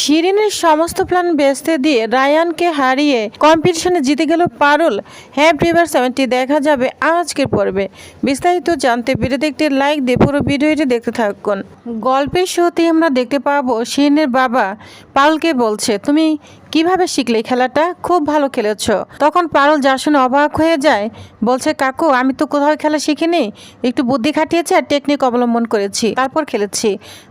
শিরিনের সমস্ত প্ল্যান বেচতে দিয়ে রায়ানকে হারিয়ে কম্পিটিশনে জিতে গেল পারুল। হ্যাপ রিভার সেভেন্টি দেখা যাবে আজকের পর্বে। বিস্তারিত জানতে ভিডিওতে একটি লাইক দিয়ে পুরো ভিডিওটি দেখতে থাকুন। গল্পের শুরুতেই আমরা দেখতে পাবো শিরিনের বাবা পারুলকে বলছে, তুমি কীভাবে শিখলে খেলাটা? খুব ভালো খেলেছো। তখন পারুল যার শুনে অবাক হয়ে যায়, বলছে, কাকু, আমি তো কোথাও খেলা শিখিনি। একটু বুদ্ধি খাটিয়েছি আর টেকনিক অবলম্বন করেছি, তারপর খেলেছি।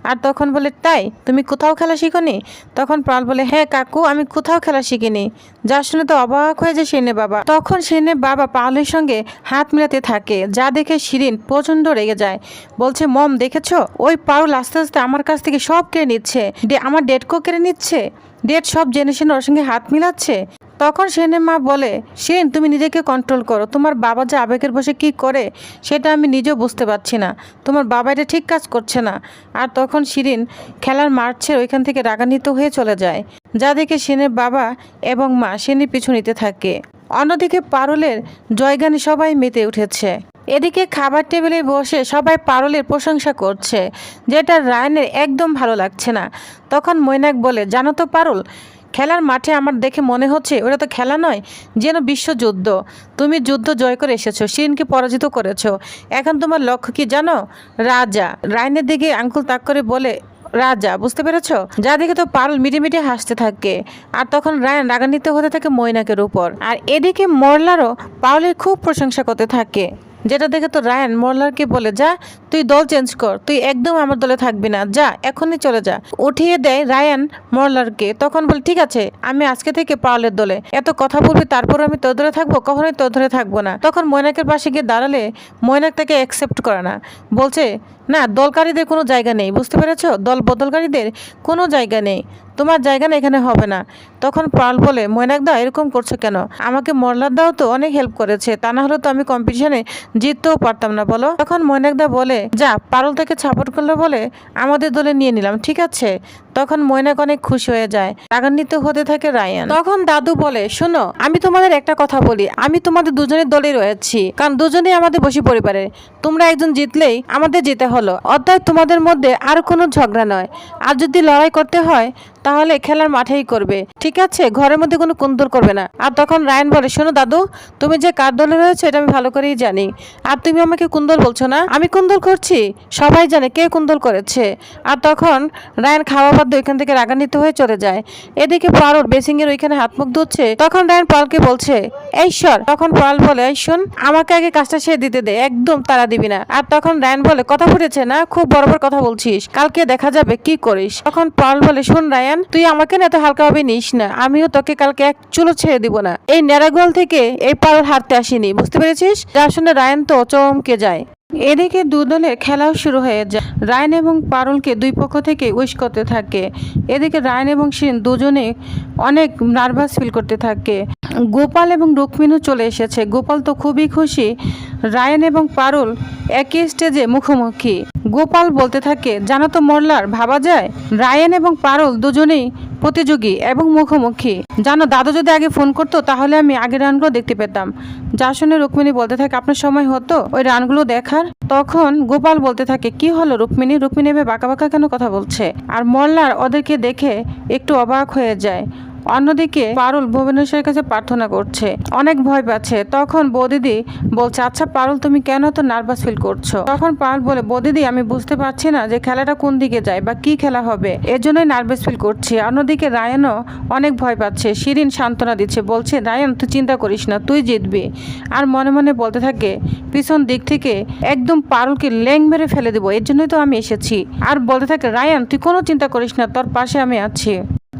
আর তখন বলে, তাই? তুমি কোথাও খেলা শিখনি? তখন পাল বলে হ্যাঁ কাকু, আমি কোথাও খেলা শিখিনি। যা শুনে তো অবাক হয়ে যায় সেনে বাবা। তখন সেনে বাবা পালের সঙ্গে হাত মিলাতে থাকে। যা দেখে শিরিন প্রচণ্ড রেগে যায়। বলছে, মম, দেখেছ? ওই পাউল আস্তে আস্তে আমার কাছ থেকে সব কেড়ে নিচ্ছে। আমার ডেটকো কেড়ে নিচ্ছে। ডেট সব জেনে শুনে ওর সঙ্গে হাত মিলাচ্ছে। তখন সেনে মা বলে, সেন, তুমি নিজেকে কন্ট্রোল করো। তোমার বাবা যে আবেগের বসে কি করে, সেটা আমি নিজেও বুঝতে পারছি না। তোমার বাবা এটা ঠিক কাজ করছে না। আর তখন শিরিন খেলার মাঠ ছেড়ে ওইখান থেকে রাগান্বিত হয়ে চলে যায়, যা দেখে সেনের বাবা এবং মা সেনের পিছু নিতে থাকে। অন্যদিকে পারুলের জয়গানে সবাই মেতে উঠেছে। এদিকে খাবার টেবিলে বসে সবাই পারুলের প্রশংসা করছে, যেটা রায়নের একদম ভালো লাগছে না। তখন মৈনাক বলে, জানো তো পারুল খেলার মাঠে আমার দেখে মনে হচ্ছে ওটা তো খেলা নয়, যেন বিশ্বযুদ্ধ তুমি যুদ্ধ জয় করে এসেছ শিনকে পরাজিত করেছ। এখন তোমার লক্ষ্য কি জানো? রাজা। রায়নের দিকে আঙ্কুল তাক করে বলে, রাজা, বুঝতে পেরেছ? যা দেখে তো পারুল মিটে মিটে হাসতে থাকে। আর তখন রায়ান রাগান্বিত হতে থাকে মৈনাকের উপর। আর এদিকে মরলারও পারুলের খুব প্রশংসা করতে থাকে। যেটা দেখে তো রায়ান মোল্লারকে বলে, যা, তুই দল চেঞ্জ কর, তুই একদম আমার দলে থাকবি না, যা, এখনই চলে যা। উঠিয়ে দেয় রায়ান মোল্লারকে, তখন বলে, ঠিক আছে, আমি আজকে থেকে পাওয়ালের দলে, এত কথা বলবি, তারপর আমি তোর দলে থাকব, কখনোই তোর ধরে থাকব না। তখন ময়নাকের পাশে গিয়ে দাঁড়ালে ময়নাক তাকে অ্যাকসেপ্ট করে না। বলছে না, দলকারীদের কোনো জায়গা নেই, বুঝতে পেরেছ? দল বদলকারীদের কোনো জায়গা নেই। তোমার জায়গা না এখানে হবে না। তখন পাল বলে মৈনাক দা এরকম করছ কেন? আমাকে দাও তো অনেক হেল্প করেছে, তা না হলে তো আমি কম্পিটিশনে জিততেও পারতাম না, বলো। তখন মৈনাক দা বলে, যা, পারল থেকে সাপোর্ট করল বলে আমাদের দলে নিয়ে নিলাম, ঠিক আছে? তখন ময়নাক অনেক খুশি হয়ে যায়, রাগান্বিত হতে থাকে রায়ান। তখন দাদু বলে, শোনো, আমি তোমাদের একটা কথা বলি, আমি তোমাদের দুজনের দলে রয়েছি, কারণ দুজনেই আমাদের বসি পরিবারের। তোমরা একজন জিতলেই আমাদের জিতে হলো অর্থাৎ তোমাদের মধ্যে আর কোনো ঝগড়া নয়। আর যদি লড়াই করতে হয় তাহলে খেলার মাঠেই করবে। ঠিক আছে? ঘরের মধ্যে কোনো কুন্দর করবে না। আর তখন রায়ন বলে, শোনো দাদু, তুমি যে কার দলে রয়েছে এটা আমি ভালো করেই জানি। আর তুমি আমাকে কুন্দল বলছো না? আমি কুন্দল করছি। সবাই জানে কে কুন্দল করেছে। আর তখন রায়ন খাওয়া বাধ্য ওইখান থেকে রাগান্বিত হয়ে চলে যায়। এদিকে পারুল বেসিং এর ওইখানে হাত মুখ ধুচ্ছে। তখন রায়ন পালকে বলছে সর তখন পাল বলে, এই শোন, আমাকে আগে কাজটা সে দিতে দে, একদম তারা দিবি না। আর তখন রায়ন বলে, কথা ফুটেছে না? খুব বরাবর কথা বলছিস। কালকে দেখা যাবে কি করিস? তখন পাল বলে, শোন রায়ান তুই আমাকে না এত হালকাভাবে নিস না, আমিও তোকে কালকে এক চুলো ছেড়ে দিব না। এই ন্যাড়াগোল থেকে এই পাড়ার হারতে আসিনি, বুঝতে পেরেছিস? যার শুনে রায়ন তো চমকে যায়। এদিকে দুদলের খেলাও শুরু হয়ে যায়। রায়ন এবং পারুলকে দুই পক্ষ থেকে উইশ করতে থাকে। এদিকে রায়ন এবং শিন দুজনে অনেক নার্ভাস ফিল করতে থাকে। গোপাল এবং রুক্মিণও চলে এসেছে। গোপাল তো খুবই খুশি। রায়ন এবং পারুল একই স্টেজে মুখোমুখি। গোপাল বলতে থাকে, জানো তো মোল্লার, ভাবা যায়? রায়ন এবং পারুল দুজনেই প্রতিযোগী এবং মুখোমুখি। জানো, দাদু যদি আগে ফোন করতো, তাহলে আমি আগের রানগুলো দেখতে পেতাম। যা শুনে রুক্মিণী বলতে থাকে, আপনার সময় হতো? ওই রানগুলো দেখার? তখন গোপাল বলতে থাকে, কি হলো রুক্মিণী? রুক্মিণী বাঁকা বাঁকা কেন কথা বলছে? আর মল্লার ওদেরকে দেখে একটু অবাক হয়ে যায়। অন্যদিকে পারুল ভুবনেশ্বরের কাছে প্রার্থনা করছে। অনেক ভয় পাচ্ছে। তখন বৌদিদি বলছে আচ্ছা পারুল, তুমি কেন তো নার্ভাস ফিল করছ? তখন পারুল বলে, বৌদিদি, আমি বুঝতে পারছি না যে খেলাটা কোন দিকে যায় বা কি খেলা হবে। এর জন্যই নার্ভাস ফিল করছি। অন্যদিকে রায়নও অনেক ভয় পাচ্ছে। শিরিন সান্ত্বনা দিচ্ছে, বলছে, রায়ন, তুই চিন্তা করিস না, তুই জিতবি। আর মনে মনে বলতে থাকে, পিছন দিক থেকে একদম পারুলকে লেং মেরে ফেলে দেবো, এর জন্যই তো আমি এসেছি। আর বলতে থাকে, রায়ান, তুই কোনো চিন্তা করিস না, তোর পাশে আমি আছি।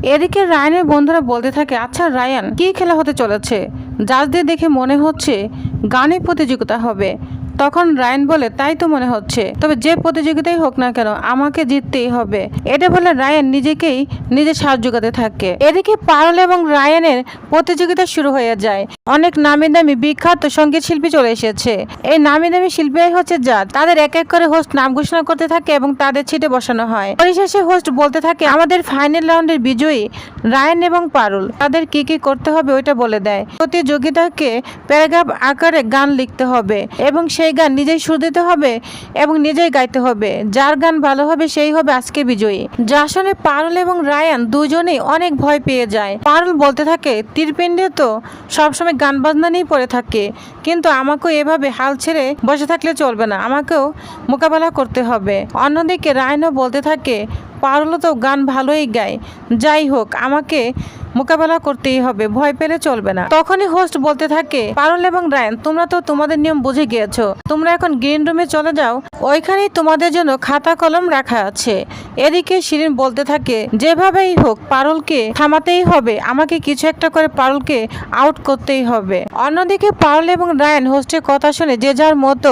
এদিকে রায়ানের বন্ধুরা বলতে থাকে আচ্ছা রায়ান, কি খেলা হতে চলেছে? জাজদের দেখে মনে হচ্ছে গানে প্রতিযোগিতা হবে। তখন রায়ান বলে, তাই তো মনে হচ্ছে। তবে যে প্রতিযোগিতাই হোক না কেন, আমাকে জিততেই হবে। এটা বলে রায়ান নিজেকেই নিজে সাহায্য যোগাতে থাকে। এদিকে পারুল এবং রায়ানের প্রতিযোগিতা শুরু হয়ে যায়। অনেক নামি দামি বিখ্যাত সংগীত শিল্পী চলে এসেছে। এই নামি দামি শিল্পীরাই হচ্ছে জাজ তাদের এক এক করে হোস্ট নাম ঘোষণা করতে থাকে এবং তাদের ছিটে বসানো হয়। পরিশেষে হোস্ট বলতে থাকে, আমাদের ফাইনাল রাউন্ডের বিজয়ী রায়ান এবং পারুল। তাদের কি কি করতে হবে ওইটা বলে দেয়। প্রতিযোগিতাকে প্যারাগ্রাফ আকারে গান লিখতে হবে এবং সেই সেই গান নিজেই সুর দিতে হবে এবং নিজেই গাইতে হবে। যার গান ভালো হবে সেই হবে আজকে বিজয়ী। শুনে পারুল এবং রায়ান দুজনেই অনেক ভয় পেয়ে যায়। পারুল বলতে থাকে, তীরপিণ্ডে তো সবসময় গান বাজনা নিয়েই পড়ে থাকে। কিন্তু আমাকেও এভাবে হাল ছেড়ে বসে থাকলে চলবে না। আমাকেও মোকাবেলা করতে হবে। অন্যদিকে রায়নও বলতে থাকে, পারুলও তো গান ভালোই গায়। যাই হোক, আমাকে মোকাবেলা করতেই হবে, ভয় পেলে চলবে না। তখনই হোস্ট বলতে থাকে, পারুল এবং রায়ন, তোমরা তো তোমাদের নিয়ম বুঝে গিয়েছো। তোমরা এখন গ্রিন রুমে চলে যাও, ওইখানেই তোমাদের জন্য খাতা কলম রাখা আছে। এদিকে শিরিন বলতে থাকে, যেভাবেই হোক, পারুলকে থামাতেই হবে। আমাকে কিছু একটা করে পারুলকে আউট করতেই হবে। অন্যদিকে পারুল এবং রায়ন হোস্টের কথা শুনে যে যার মতো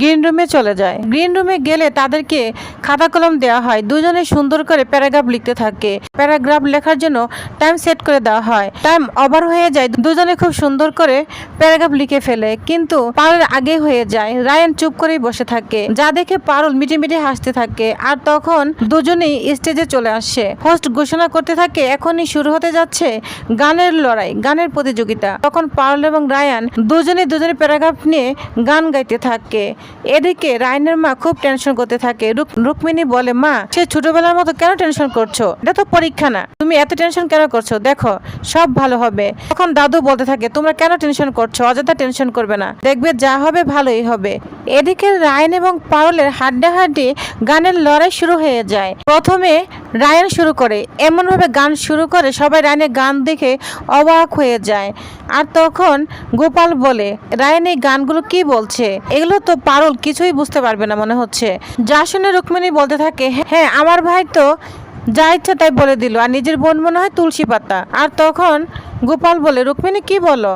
গ্রিন রুমে চলে যায়। গ্রিন রুমে গেলে তাদেরকে খাতা কলম দেওয়া হয়। দুজনে সুন্দর করে প্যারাগ্রাফ লিখতে থাকে। প্যারাগ্রাফ লেখার জন্য টাইম সেট করে দেওয়া হয়। টাইম ওভার হয়ে যায়, দুজনে খুব সুন্দর করে প্যারাগ্রাফ লিখে ফেলে, কিন্তু পারুল আগে হয়ে যায়। রায়ান চুপ করেই বসে থাকে। যা দেখে পারুল মিটি মিটি হাসতে থাকে, আর তখন দুজনেই স্টেজে চলে আসে। হোস্ট ঘোষণা করতে থাকে, এখনই শুরু হতে যাচ্ছে গানের লড়াই, গানের প্রতিযোগিতা। তখন পারুল এবং রায়ান দুজনে দুজনে প্যারাগ্রাফ নিয়ে গান গাইতে থাকে। এদিকে রায়নের মা খুব টেনশন করতে থাকে। রুক- রুক্মিণী বলে, মা, সে ছোটবেলার মতো কেন টেনশন করছ? এটা তো পরীক্ষা না। তুমি এত টেনশন কেন করছ? দেখো, সব ভালো হবে। তখন দাদু বলতে থাকে, তোমরা কেন টেনশন করছ? অযথা টেনশন করবে না। দেখবে যা হবে ভালোই হবে। এদিকে রায়ন এবং পারুলের হাড্ডাহাড্ডি গানের লড়াই শুরু হয়ে যায়। প্রথমে রায়ন শুরু করে, এমনভাবে গান শুরু করে সবাই রায়নের গান দেখে অবাক হয়ে যায়। আর তখন গোপাল বলে, রায়ন, এই গানগুলো কি বলছে? এগুলো তো পারল কিছুই বুঝতে পারবে না মনে হচ্ছে। যা শুনে রুক্মিণী বলতে থাকে হ্যাঁ আমার ভাই তো যা ইচ্ছা তাই বলে দিল, আর নিজের বোন মনে হয় তুলসী পাতা। আর তখন গোপাল বলে, রুক্মিণী, কি বলো?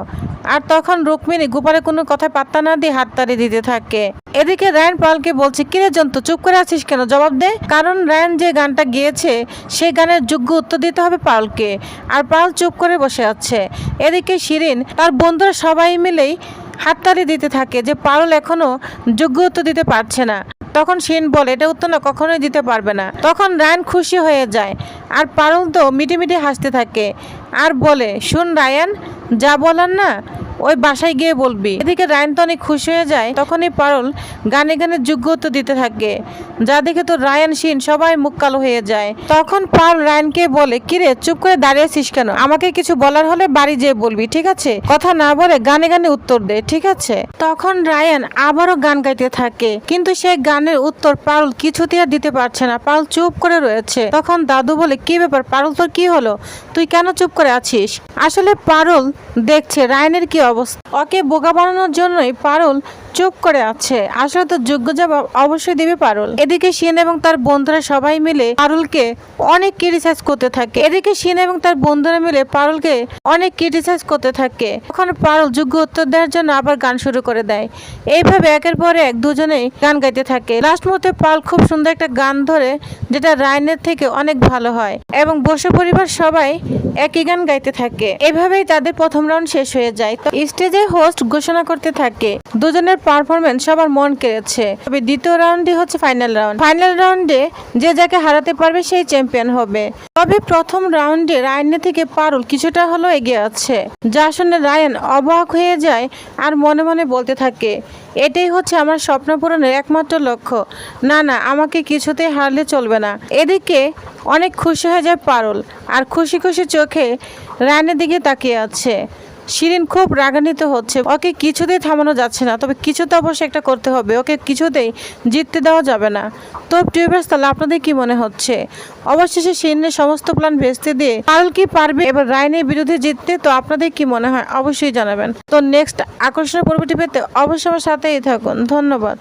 আর তখন রুক্মিণী গোপালের কোনো কথা পাত্তা না দিয়ে হাততালি দিতে থাকে। এদিকে রায়ন পালকে বলছে, কিরে জন্তু, চুপ করে আছিস কেন? জবাব দে। কারণ রায়ন যে গানটা গিয়েছে, সেই গানের যোগ্য উত্তর দিতে হবে পালকে। আর পাল চুপ করে বসে আছে। এদিকে শিরিন তার বন্ধুরা সবাই মিলেই হাততালি দিতে থাকে, যে পারুল এখনও যোগ্য উত্তর দিতে পারছে না। তখন সেন বলে, এটা উত্তর না, কখনোই দিতে পারবে না। তখন রায়ন খুশি হয়ে যায়। আর পারুল তো মিটে মিটে হাসতে থাকে। আর বলে, শুন রায়ান, যা বলার না, ওই বাসায় গিয়ে বলবি। এদিকে রায়ন তো অনেক খুশি হয়ে যায়। তখনই পারুল গানে গানে যোগ্য দিতে থাকে। যা দেখে তো রায়ান শিন সবাই মুখ কালো হয়ে যায়। তখন পারুল রায়নকে বলে কিরে চুপ করে দাঁড়িয়েছিস কেন? আমাকে কিছু বলার হলে বাড়ি যেয়ে বলবি, ঠিক আছে? কথা না বলে গানে গানে উত্তর দে, ঠিক আছে? তখন রায়ান আবারও গান গাইতে থাকে। কিন্তু সেই গানের উত্তর পারুল কিছুতে আর দিতে পারছে না। পারুল চুপ করে রয়েছে। তখন দাদু বলে, কি ব্যাপার? পারুল, তোর কি হলো? তুই কেন চুপ করে আছিস? আসলে পারুল দেখছে রায়নের কি অবস্থা? ওকে বোকা বানানোর জন্যই পারুল চুপ করে আছে। আসলে তো যোগ্য জবাব অবশ্যই দিবে পারুল। এদিকে শিন এবং তার বন্ধুরা সবাই মিলে পারুলকে অনেক ক্রিটিসাইজ করতে থাকে। এদিকে শিন এবং তার বন্ধুরা মিলে পারুলকে অনেক ক্রিটিসাইজ করতে থাকে। তখন পারুল যোগ্য উত্তর দেওয়ার জন্য আবার গান শুরু করে দেয়। এইভাবে একের পর এক দুজনেই গান গাইতে থাকে। লাস্ট মুহূর্তে পারুল খুব সুন্দর একটা গান ধরে, যেটা রায়নের থেকে অনেক ভালো হয় এবং বসে পরিবার সবাই একই গান গাইতে থাকে। এভাবেই তাদের প্রথম রাউন্ড শেষ হয়ে যায়। তো স্টেজে হোস্ট ঘোষণা করতে থাকে। দুজনের পারফরমেন্স সবার মন কেড়েছে। তবে দ্বিতীয় রাউন্ডই হচ্ছে ফাইনাল রাউন্ড ফাইনাল রাউন্ডে যে যাকে হারাতে পারবে সেই চ্যাম্পিয়ন হবে। তবে প্রথম রাউন্ডে রায়নের থেকে পারুল কিছুটা হলো এগিয়ে আছে। যা শুনে রায়ন অবাক হয়ে যায় আর মনে মনে বলতে থাকে, এটাই হচ্ছে আমার স্বপ্ন পূরণের একমাত্র লক্ষ্য। না না, আমাকে কিছুতেই হারলে চলবে না। এদিকে অনেক খুশি হয়ে যায় পারুল, আর খুশি খুশি চোখে রায়নের দিকে তাকিয়ে আছে। শিরিন খুব রাগান্বিত হচ্ছে। ওকে কিছুতেই থামানো যাচ্ছে না, তবে কিছু তো অবশ্যই একটা করতে হবে। ওকে কিছুতেই জিততে দেওয়া যাবে না। তো টিউবার্স তাহলে আপনাদের কি মনে হচ্ছে? অবশেষে শিরিনের সমস্ত প্ল্যান ভেস্তে দিয়ে কাল কি পারবে? এবার রায়নের বিরুদ্ধে জিততে, তো আপনাদের কি মনে হয়? অবশ্যই জানাবেন। তো নেক্সট আকর্ষণীয় পর্বটি পেতে অবশ্যই আমার সাথেই থাকুন। ধন্যবাদ।